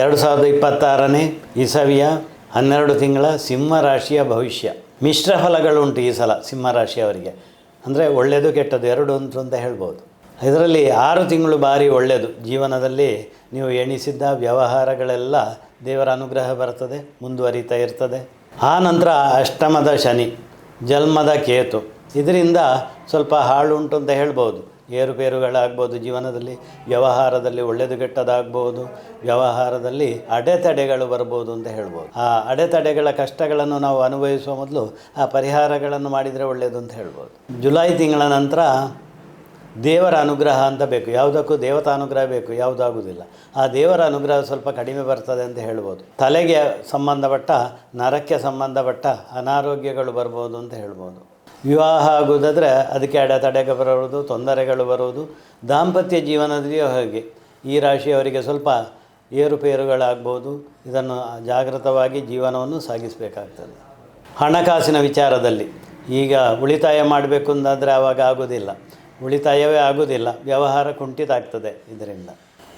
ಎರಡು ಸಾವಿರದ ಇಪ್ಪತ್ತಾರನೇ ಇಸವಿಯ ಹನ್ನೆರಡು ತಿಂಗಳ ಸಿಂಹ ರಾಶಿಯ ಭವಿಷ್ಯ. ಮಿಶ್ರ ಫಲಗಳುಂಟು ಈ ಸಲ ಸಿಂಹ ರಾಶಿಯವರಿಗೆ. ಅಂದರೆ ಒಳ್ಳೆಯದು ಕೆಟ್ಟದ್ದು ಎರಡು ಉಂಟು ಅಂತ ಹೇಳ್ಬೋದು. ಇದರಲ್ಲಿ ಆರು ತಿಂಗಳು ಭಾರಿ ಒಳ್ಳೆಯದು ಜೀವನದಲ್ಲಿ ನೀವು ಎಣಿಸಿದ್ದ ವ್ಯವಹಾರಗಳೆಲ್ಲ ದೇವರ ಅನುಗ್ರಹ ಬರ್ತದೆ, ಮುಂದುವರಿತಾ ಇರ್ತದೆ. ಆ ನಂತರ ಅಷ್ಟಮದ ಶನಿ, ಜನ್ಮದ ಕೇತು. ಇದರಿಂದ ಸ್ವಲ್ಪ ಹಾಳುಂಟು ಅಂತ ಹೇಳ್ಬೋದು. ಏರುಪೇರುಗಳಾಗ್ಬೋದು ಜೀವನದಲ್ಲಿ, ವ್ಯವಹಾರದಲ್ಲಿ ಒಳ್ಳೆಯದು ಕೆಟ್ಟದಾಗ್ಬೋದು, ವ್ಯವಹಾರದಲ್ಲಿ ಅಡೆತಡೆಗಳು ಬರ್ಬೋದು ಅಂತ ಹೇಳ್ಬೋದು. ಆ ಅಡೆತಡೆಗಳ ಕಷ್ಟಗಳನ್ನು ನಾವು ಅನುಭವಿಸುವ ಮೊದಲು ಆ ಪರಿಹಾರಗಳನ್ನು ಮಾಡಿದರೆ ಒಳ್ಳೆಯದು ಅಂತ ಹೇಳ್ಬೋದು. ಜುಲೈ ತಿಂಗಳ ನಂತರ ದೇವರ ಅನುಗ್ರಹ ಅಂತ ಬೇಕು. ಯಾವುದಕ್ಕೂ ದೇವತಾ ಅನುಗ್ರಹ ಬೇಕು ಯಾವುದಾಗುವುದಿಲ್ಲ ಆ ದೇವರ ಅನುಗ್ರಹ ಸ್ವಲ್ಪ ಕಡಿಮೆ ಬರ್ತದೆ ಅಂತ ಹೇಳ್ಬೋದು. ತಲೆಗೆ ಸಂಬಂಧಪಟ್ಟ, ನರಕ್ಕೆ ಸಂಬಂಧಪಟ್ಟ ಅನಾರೋಗ್ಯಗಳು ಬರ್ಬೋದು ಅಂತ ಹೇಳ್ಬೋದು. ವಿವಾಹ ಆಗುವುದಾದರೆ ಅದಕ್ಕೆ ಅಡೆತಡೆಗೆ ಬರೋದು ತೊಂದರೆಗಳು ಬರುವುದು. ದಾಂಪತ್ಯ ಜೀವನದಲ್ಲಿಯೂ ಹಾಗೆ. ಈ ರಾಶಿಯವರಿಗೆ ಸ್ವಲ್ಪ ಏರುಪೇರುಗಳಾಗ್ಬೋದು. ಇದನ್ನು ಜಾಗೃತವಾಗಿ ಜೀವನವನ್ನು ಸಾಗಿಸಬೇಕಾಗ್ತದೆ. ಹಣಕಾಸಿನ ವಿಚಾರದಲ್ಲಿ ಈಗ ಉಳಿತಾಯ ಮಾಡಬೇಕು ಅಂತಾದರೆ ಆವಾಗ ಆಗೋದಿಲ್ಲ. ಉಳಿತಾಯವೇ ಆಗೋದಿಲ್ಲ. ವ್ಯವಹಾರ ಕುಂಠಿತ ಆಗ್ತದೆ ಇದರಿಂದ.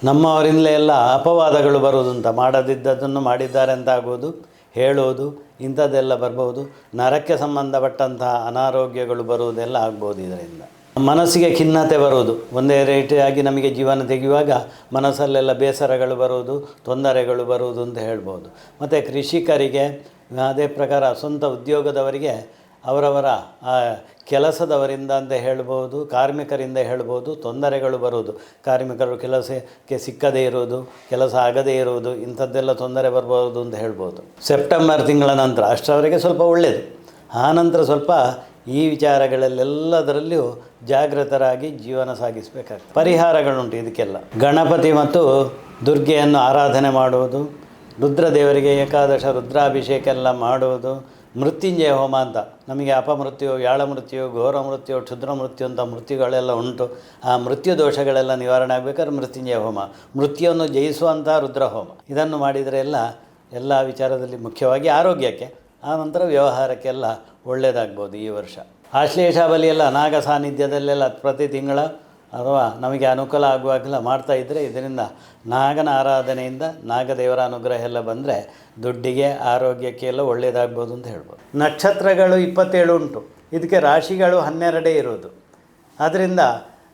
ನಮ್ಮವರಿಂದಲೇ ಎಲ್ಲ ಅಪವಾದಗಳು ಬರುವುದಂತ ಮಾಡದಿದ್ದದನ್ನು ಮಾಡಿದ್ದಾರೆ ಅಂತ ಆಗೋದು ಹೇಳೋದು, ಇಂಥದ್ದೆಲ್ಲ ಬರಬಹುದು. ನರಕ್ಕೆ ಸಂಬಂಧಪಟ್ಟಂತಹ ಅನಾರೋಗ್ಯಗಳು ಬರುವುದೆಲ್ಲ ಆಗ್ಬೋದು ಇದರಿಂದ. ಮನಸ್ಸಿಗೆ ಖಿನ್ನತೆ ಬರುವುದು. ಒಂದೇ ರೇಟಾಗಿ ನಮಗೆ ಜೀವನ ತೆಗೆಯುವಾಗ ಮನಸ್ಸಲ್ಲೆಲ್ಲ ಬೇಸರಗಳು ಬರುವುದು, ತೊಂದರೆಗಳು ಬರುವುದು ಅಂತ ಹೇಳ್ಬೋದು ಮತ್ತು ಕೃಷಿಕರಿಗೆ ಅದೇ ಪ್ರಕಾರ ಸ್ವಂತ ಉದ್ಯೋಗದವರಿಗೆ ಅವರವರ ಕೆಲಸದವರಿಂದ ಅಂತ ಹೇಳ್ಬೋದು, ಕಾರ್ಮಿಕರಿಂದ ಹೇಳ್ಬೋದು, ತೊಂದರೆಗಳು ಬರುವುದು ಕಾರ್ಮಿಕರು ಕೆಲಸಕ್ಕೆ ಸಿಕ್ಕದೇ ಇರುವುದು ಕೆಲಸ ಆಗದೇ ಇರುವುದು ಇಂಥದ್ದೆಲ್ಲ ತೊಂದರೆ ಬರ್ಬೋದು ಅಂತ ಹೇಳ್ಬೋದು. ಸೆಪ್ಟೆಂಬರ್ ತಿಂಗಳ ನಂತರ, ಅಷ್ಟರವರೆಗೆ ಸ್ವಲ್ಪ ಒಳ್ಳೆಯದು ಆ ನಂತರ ಸ್ವಲ್ಪ ಈ ವಿಚಾರಗಳಲ್ಲೆಲ್ಲದರಲ್ಲಿಯೂ ಜಾಗೃತರಾಗಿ ಜೀವನ ಸಾಗಿಸಬೇಕಾಗ್ತದೆ. ಪರಿಹಾರಗಳುಂಟು ಇದಕ್ಕೆಲ್ಲ. ಗಣಪತಿ ಮತ್ತು ದುರ್ಗೆಯನ್ನು ಆರಾಧನೆ ಮಾಡುವುದು, ರುದ್ರದೇವರಿಗೆ ಏಕಾದಶ ರುದ್ರಾಭಿಷೇಕ ಎಲ್ಲ ಮಾಡುವುದು ಮೃತ್ಯುಂಜಯ ಹೋಮ ಅಂತ. ನಮಗೆ ಅಪಮೃತ್ಯು ಯಾಳ ಮೃತ್ಯು, ಘೋರ ಮೃತ್ಯು, ಕ್ಷುದ್ರ ಮೃತ್ಯು ಅಂತ ಮೃತ್ಯುಗಳೆಲ್ಲ ಉಂಟು. ಆ ಮೃತ್ಯು ದೋಷಗಳೆಲ್ಲ ನಿವಾರಣೆ ಆಗಬೇಕಾದ್ರೆ ಮೃತ್ಯುಂಜಯ ಹೋಮ. ಮೃತ್ಯುವನ್ನು ಜಯಿಸುವಂಥ ರುದ್ರ ಹೋಮ. ಇದನ್ನು ಮಾಡಿದರೆ ಎಲ್ಲ ಎಲ್ಲ ವಿಚಾರದಲ್ಲಿ ಮುಖ್ಯವಾಗಿ ಆರೋಗ್ಯಕ್ಕೆ, ಆ ನಂತರ ವ್ಯವಹಾರಕ್ಕೆಲ್ಲ ಒಳ್ಳೆಯದಾಗ್ಬೋದು ಈ ವರ್ಷ. ಆಶ್ಲೇಷ ಬಲಿಯೆಲ್ಲ ನಾಗ ಸಾನ್ನಿಧ್ಯದಲ್ಲೆಲ್ಲ ಪ್ರತಿ ತಿಂಗಳ ಅಥವಾ ನಮಗೆ ಅನುಕೂಲ ಆಗುವಾಗೆಲ್ಲ ಮಾಡ್ತಾ ಇದ್ದರೆ ಇದರಿಂದ ನಾಗನ ಆರಾಧನೆಯಿಂದ ನಾಗದೇವರ ಅನುಗ್ರಹ ಎಲ್ಲ ಬಂದರೆ ದುಡ್ಡಿಗೆ, ಆರೋಗ್ಯಕ್ಕೆ ಎಲ್ಲ ಒಳ್ಳೆಯದಾಗ್ಬೋದು ಅಂತ ಹೇಳ್ಬೋದು. ನಕ್ಷತ್ರಗಳು ಇಪ್ಪತ್ತೇಳು ಉಂಟು. ಇದಕ್ಕೆ ರಾಶಿಗಳು ಹನ್ನೆರಡೇ ಇರೋದು. ಆದ್ದರಿಂದ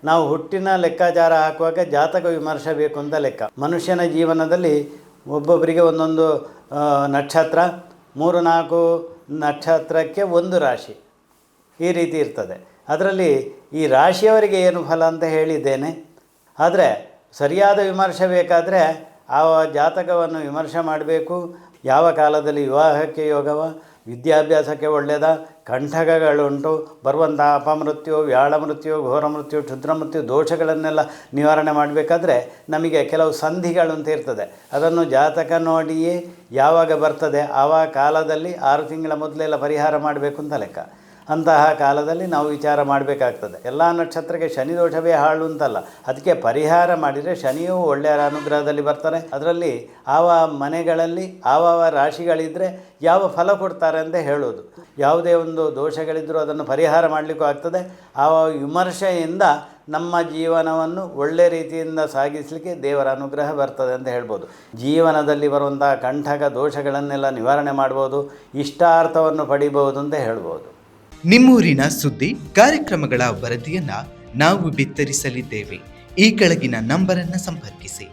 ನಾವು ಹುಟ್ಟಿನ ಲೆಕ್ಕಾಚಾರ ಹಾಕುವಾಗ ಜಾತಕ ವಿಮರ್ಶೆ ಬೇಕು ಅಂತ ಲೆಕ್ಕ. ಮನುಷ್ಯನ ಜೀವನದಲ್ಲಿ ಒಬ್ಬೊಬ್ಬರಿಗೆ ಒಂದೊಂದು ನಕ್ಷತ್ರ, ಮೂರು ನಾಲ್ಕು ನಕ್ಷತ್ರಕ್ಕೆ ಒಂದು ರಾಶಿ ಈ ರೀತಿ ಇರ್ತದೆ. ಅದರಲ್ಲಿ ಈ ರಾಶಿಯವರಿಗೆ ಏನು ಫಲ ಅಂತ ಹೇಳಿದ್ದೇನೆ. ಆದರೆ ಸರಿಯಾದ ವಿಮರ್ಶೆ ಬೇಕಾದರೆ ಆ ಜಾತಕವನ್ನು ವಿಮರ್ಶೆ ಮಾಡಬೇಕು. ಯಾವ ಕಾಲದಲ್ಲಿ ವಿವಾಹಕ್ಕೆ ಯೋಗವ? ವಿದ್ಯಾಭ್ಯಾಸಕ್ಕೆ ಒಳ್ಳೆಯದ ಕಂಠಕಗಳುಂಟು ಬರುವಂಥ ಅಪಮೃತ್ಯು ವ್ಯಾಳ ಮೃತ್ಯು ಘೋರ ಮೃತ್ಯು ಕ್ಷುದ್ರ ದೋಷಗಳನ್ನೆಲ್ಲ ನಿವಾರಣೆ ಮಾಡಬೇಕಾದ್ರೆ ನಮಗೆ ಕೆಲವು ಸಂಧಿಗಳು ಅಂತ ಇರ್ತದೆ. ಅದನ್ನು ಜಾತಕ ನೋಡಿಯೇ ಯಾವಾಗ ಬರ್ತದೆ? ಆವಾಗ ಕಾಲದಲ್ಲಿ ಆರು ತಿಂಗಳ ಮೊದಲೆಲ್ಲ ಪರಿಹಾರ ಮಾಡಬೇಕು ಅಂತ ಲೆಕ್ಕ. ಅಂತಹ ಕಾಲದಲ್ಲಿ ನಾವು ವಿಚಾರ ಮಾಡಬೇಕಾಗ್ತದೆ. ಎಲ್ಲ ನಕ್ಷತ್ರಕ್ಕೆ ಶನಿ ದೋಷವೇ ಹಾಳು ಅಂತಲ್ಲ. ಅದಕ್ಕೆ ಪರಿಹಾರ ಮಾಡಿದರೆ ಶನಿಯೂ ಒಳ್ಳೆಯ ಅನುಗ್ರಹದಲ್ಲಿ ಬರ್ತಾರೆ ಅದರಲ್ಲಿ ಆವ ಮನೆಗಳಲ್ಲಿ, ಆವ ರಾಶಿಗಳಿದ್ದರೆ ಯಾವ ಫಲ ಕೊಡ್ತಾರೆ ಅಂತ ಹೇಳೋದು. ಯಾವುದೇ ಒಂದು ದೋಷಗಳಿದ್ದರೂ ಅದನ್ನು ಪರಿಹಾರ ಮಾಡಲಿಕ್ಕೂ ಆಗ್ತದೆ. ಆ ವಿಮರ್ಶೆಯಿಂದ ನಮ್ಮ ಜೀವನವನ್ನು ಒಳ್ಳೆ ರೀತಿಯಿಂದ ಸಾಗಿಸಲಿಕ್ಕೆ ದೇವರ ಅನುಗ್ರಹ ಬರ್ತದೆ ಅಂತ ಹೇಳ್ಬೋದು. ಜೀವನದಲ್ಲಿ ಬರುವಂಥ ಕಂಠಕ ದೋಷಗಳನ್ನೆಲ್ಲ ನಿವಾರಣೆ ಮಾಡ್ಬೋದು, ಇಷ್ಟಾರ್ಥವನ್ನು ಪಡಿಬೋದು ಅಂತ ಹೇಳ್ಬೋದು. ನಿಮ್ಮೂರಿನ ಸುದ್ದಿ ಕಾರ್ಯಕ್ರಮಗಳ ವರದಿಯನ್ನು ನಾವು ಬಿತ್ತರಿಸಲಿದ್ದೇವೆ. ಈ ಕೆಳಗಿನ ನಂಬರನ್ನು ಸಂಪರ್ಕಿಸಿ.